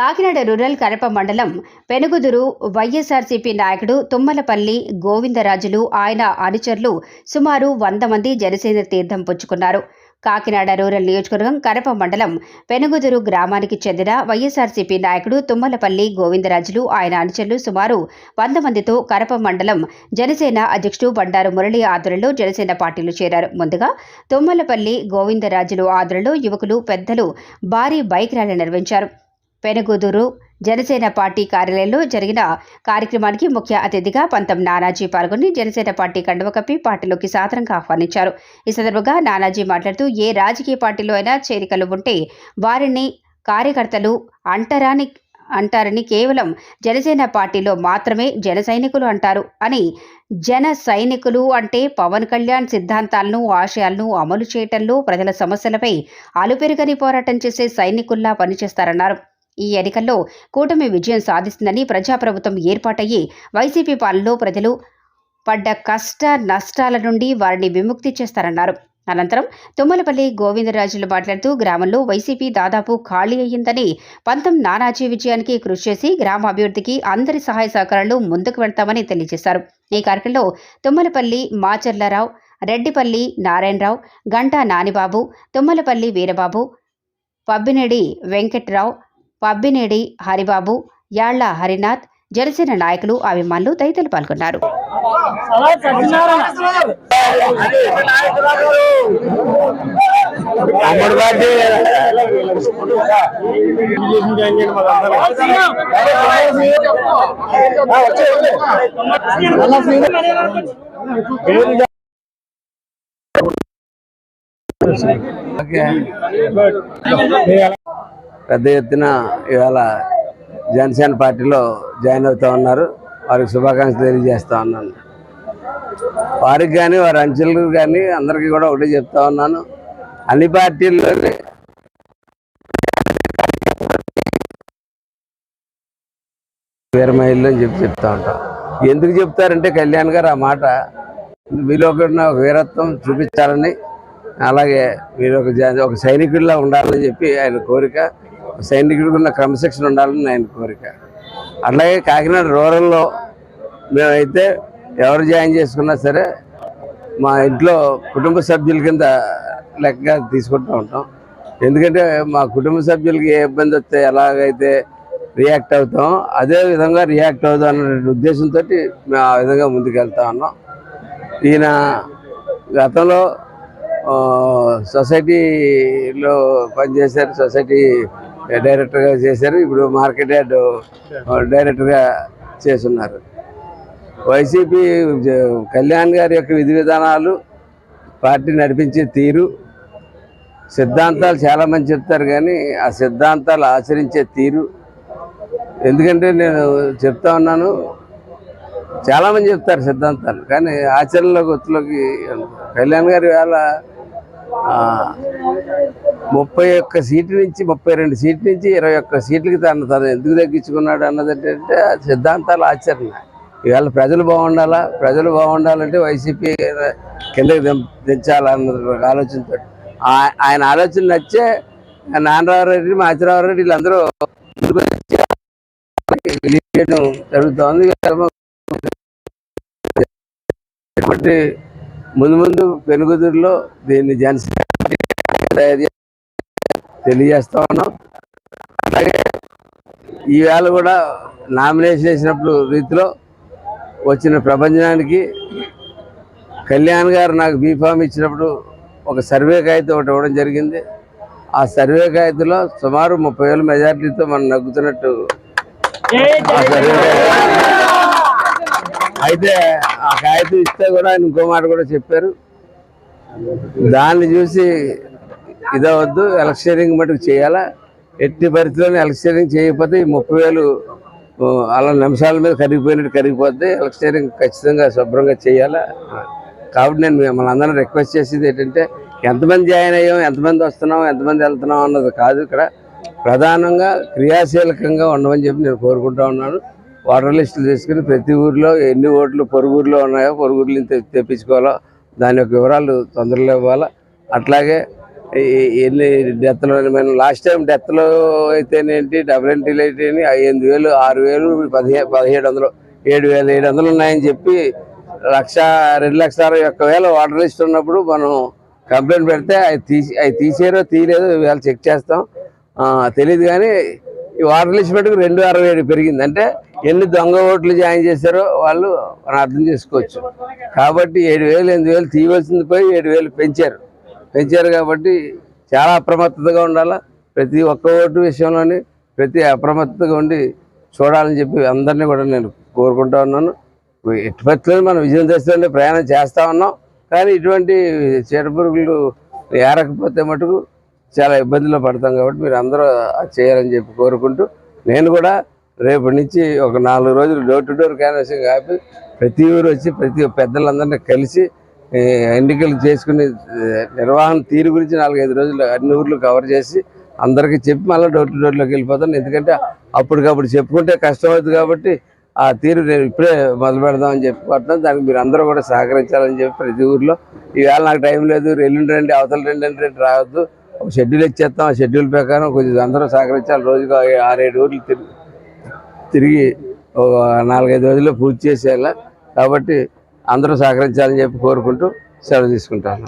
Kakinada rural Karapa మండలం పెనుగుదురు వైఎస్ఆర్సీపీ నాయకుడు తుమ్మలపల్లి గోవిందరాజులు ఆయన అనుచరులు సుమారు వంద మంది జనసేన తీర్థం పుచ్చుకున్నారు. కాకినాడ రూరల్ నియోజకవర్గం కరప మండలం పెనుగుదురు గ్రామానికి చెందిన వైఎస్ఆర్సీపీ నాయకుడు తుమ్మలపల్లి గోవిందరాజులు ఆయన అనుచరులు సుమారు వంద మందితో కరప మండలం జనసేన అధ్యక్షుడు బండారు మురళి ఆధ్వర్యంలో జనసేన పార్టీలు చేరారు. ముందుగా తుమ్మలపల్లి గోవిందరాజులు ఆధ్వర్యంలో యువకులు పెద్దలు భారీ బైక్ ర్యాలీ నిర్వహించారు. పెనుగుదూరు జనసేన పార్టీ కార్యాలయంలో జరిగిన కార్యక్రమానికి ముఖ్య అతిథిగా పంతం నానాజీ పాల్గొని జనసేన పార్టీ కండువ కప్పి పార్టీలోకి సాదరంగా ఆహ్వానించారు. ఈ సందర్భంగా నానాజీ మాట్లాడుతూ ఏ రాజకీయ పార్టీలో అయినా చేరికలు ఉంటే వారిని కార్యకర్తలు అంటరాని అంటారని కేవలం జనసేన పార్టీలో మాత్రమే జన సైనికులు అంటారు అని జన సైనికులు అంటే పవన్ కళ్యాణ్ సిద్ధాంతాలను ఆశయాలను అమలు చేయటంలో ప్రజల సమస్యలపై అలుపెరుగని పోరాటం చేసే సైనికుల్లా పనిచేస్తారన్నారు. ఈ ఎన్నికల్లో కూటమి విజయం సాధిస్తుందని ప్రజాప్రభుత్వం ఏర్పాటయ్యి వైసీపీ పాలనలో ప్రజలు పడ్డ కష్ట నష్టాల నుండి వారిని విముక్తి చేస్తారన్నారు. అనంతరం తుమ్మలపల్లి గోవిందరాజులు మాట్లాడుతూ గ్రామంలో వైసీపీ దాదాపు ఖాళీ అయ్యిందని పంతం నానాజీ విజయానికి కృషి చేసి గ్రామ అభివృద్ధికి అందరి సహాయ సహకారాలు ముందుకు వెళ్తామని తెలియజేశారు. ఈ కార్యక్రమంలో తుమ్మలపల్లి మాచర్లరావు రెడ్డిపల్లి నారాయణరావు గంటా నానిబాబు తుమ్మలపల్లి వీరబాబు పబ్బినేడి వెంకట్రావు పబ్బినేడి హరిబాబు యాళ్ళ హరినాథ్ జనసేన నాయకులు అభిమానులు తదితరులు పాల్గొన్నారు. ఓకే. పెద్ద ఎత్తున ఇవాళ జనసేన పార్టీలో జాయిన్ అవుతూ ఉన్నారు. వారికి శుభాకాంక్షలు తెలియజేస్తూ ఉన్నాను. వారికి కానీ వారి అంచెలకు కానీ అందరికీ కూడా ఒకటే చెప్తా ఉన్నాను. అన్ని పార్టీల్లోనే వేరే మహిళలు అని చెప్పి చెప్తా ఉంటాం. ఎందుకు చెప్తారంటే కళ్యాణ్ గారు ఆ మాట మీలో ఒక వీరత్వం చూపించాలని అలాగే మీరు ఒక ఒక సైనికుడిలా ఉండాలని చెప్పి ఆయన కోరిక. సైనికుడికి ఉన్న క్రమశిక్షణ ఉండాలని ఆయన కోరిక. అట్లాగే కాకినాడ రూరల్లో మేమైతే ఎవరు జాయిన్ చేసుకున్నా సరే మా ఇంట్లో కుటుంబ సభ్యుల కింద లెక్కగా తీసుకుంటూ ఉంటాం. ఎందుకంటే మా కుటుంబ సభ్యులకి ఏ ఇబ్బంది వస్తే ఎలాగైతే రియాక్ట్ అవుతాం అదే విధంగా రియాక్ట్ అవుతాం అనే ఉద్దేశంతో మేము ఆ విధంగా ముందుకెళ్తా ఉన్నాం. ఈయన గతంలో సొసైటీలో పనిచేశారు. సొసైటీ డైరెక్టర్గా చేశారు ఇప్పుడు మార్కెట్ యార్డ్ డైరెక్టర్గా చేస్తున్నారు. వైసీపీ కళ్యాణ్ గారి యొక్క విధి విధానాలు పార్టీ నడిపించే తీరు సిద్ధాంతాలు చాలా మంది చెప్తారు కానీ ఆ సిద్ధాంతాలు ఆచరించే తీరు. ఎందుకంటే నేను చెప్తా ఉన్నాను చాలామంది చెప్తారు సిద్ధాంతాలు కానీ ఆచరణలో గుర్తులోకి కళ్యాణ్ గారి వేళ ముప్పై ఒక్క సీట్ల నుంచి ముప్పై రెండు సీట్ల నుంచి ఇరవై ఒక్క సీట్లకి తను తను ఎందుకు తగ్గించుకున్నాడు అన్నది ఏంటంటే సిద్ధాంతాలు ఆచరణ ఇవాళ ప్రజలు బాగుండాలా? ప్రజలు బాగుండాలంటే వైసీపీ కిందకి దిం దించాలన్న ఆలోచనతో. ఆయన ఆలోచన నచ్చే నాన్నరావు రెడ్డి మాచిరావు రెడ్డి వీళ్ళందరూ చేయడం జరుగుతోంది. కాబట్టి ముందు ముందు పెనుగుదురులో దీన్ని జనసేన తెలియజేస్తా ఉన్నాం. అలాగే ఈవేళ కూడా నామినేషన్ చేసినప్పుడు రీతిలో వచ్చిన ప్రపంచానికి కళ్యాణ్ గారు నాకు బీఫామ్ ఇచ్చినప్పుడు ఒక సర్వే కాగితం ఒకటి ఇవ్వడం జరిగింది. ఆ సర్వే కాగితంలో సుమారు ముప్పై వేల మెజార్టీతో మనం నగ్గుతున్నట్టు అయితే ఆ కాగితం ఇస్తే కూడా ఆయన ఇంకో మాట కూడా చెప్పారు. దాన్ని చూసి ఇదవద్దు ఎలక్షనింగ్ మటుకు చేయాలా? ఎట్టి పరిస్థితుల్లో ఎలక్షనింగ్ చేయకపోతే ఈ ముప్పై వేలు అలా నిమిషాల మీద కరిగిపోయినట్టు కరిగిపోద్ది. ఎలక్షనింగ్ ఖచ్చితంగా శుభ్రంగా చేయాలా? కాబట్టి నేను మిమ్మల్ని అందరం రిక్వెస్ట్ చేసేది ఏంటంటే ఎంతమంది జాయిన్ అయ్యాం ఎంతమంది వస్తున్నాం ఎంతమంది వెళ్తున్నాం అన్నది కాదు ఇక్కడ. ప్రధానంగా క్రియాశీలకంగా ఉండమని చెప్పి నేను కోరుకుంటా ఉన్నాను. ఓటర్ లిస్టులు తీసుకుని ప్రతి ఊర్లో ఎన్ని ఓట్లు పొరుగురులో ఉన్నాయో పొరుగురులు తెప్పించుకోవాలో దాని యొక్క వివరాలు తొందరలో ఇవ్వాలా. అట్లాగే ఎన్ని డెత్లు మనం లాస్ట్ టైం డెత్లు అయితేనేంటి డబుల్ ఎంట్రీలు అయితే ఎనిమిది వేలు ఆరు వేలు పదిహేను పదిహేడు వందలు ఏడు వేలు ఏడు వందలు ఉన్నాయని చెప్పి లక్ష రెండు లక్షల అరవై ఒక్క వేల వాటర్ లిస్ట్ ఉన్నప్పుడు మనం కంప్లైంట్ పెడితే అవి తీసి అవి తీసేరో తీయలేదో వేళ చెక్ చేస్తాం. తెలియదు కానీ ఈ వాటర్ లిస్ట్ పెట్టుకు రెండు అరవై ఏడు పెరిగింది. అంటే ఎన్ని దొంగ ఓట్లు జాయిన్ చేశారో వాళ్ళు మనం అర్థం చేసుకోవచ్చు. కాబట్టి ఏడు వేలు ఎనిమిది వేలు తీయవలసింది పోయి ఏడు వేలు పెంచారు. పెంచారు కాబట్టి చాలా అప్రమత్తతగా ఉండాలి? ప్రతి ఒక్క ఓటు విషయంలోని ప్రతి అప్రమత్తతగా ఉండి చూడాలని చెప్పి అందరినీ కూడా నేను కోరుకుంటా ఉన్నాను. ఎట్టి పరిస్థితుల్లో మనం విజయం దశలోనే ప్రయాణం చేస్తూ ఉన్నాం. కానీ ఇటువంటి చీడపురుగులు ఏరకపోతే మటుకు చాలా ఇబ్బందులు పడతాం కాబట్టి మీరు అందరూ అది చేయాలని చెప్పి కోరుకుంటూ నేను కూడా రేపటి నుంచి ఒక నాలుగు రోజులు డోర్ టు డోర్ క్యాన్వాసింగ్ ఆపి ప్రతి ఊరు వచ్చి ప్రతి పెద్దలందరినీ కలిసి ఎన్నికలు చేసుకునే నిర్వహణ తీరు గురించి నాలుగైదు రోజులు అన్ని ఊర్లు కవర్ చేసి అందరికీ చెప్పి మళ్ళీ డోర్ టు డోర్లోకి వెళ్ళిపోతాను. ఎందుకంటే అప్పటికప్పుడు చెప్పుకుంటే కష్టం అవుతుంది కాబట్టి ఆ తీరు నేను ఇప్పుడే మొదలు పెడదామని చెప్పుకుంటున్నాను. దానికి మీరు అందరూ కూడా సహకరించాలని చెప్పి ప్రతి ఊర్లో ఈవేళ నాకు టైం లేదు ఎల్లుండి రండి అవతల రెండు అంటే రావద్దు. ఒక షెడ్యూల్ ఇచ్చేస్తాం. ఆ షెడ్యూల్ ప్రకారం కొంచెం అందరూ సహకరించాలి. రోజుకు ఆరేడు ఊర్లు తిరిగి తిరిగి ఒక నాలుగైదు రోజుల్లో పూర్తి చేసేలా కాబట్టి అందరూ సహకరించాలని చెప్పి కోరుకుంటూ సెలవు తీసుకుంటాను.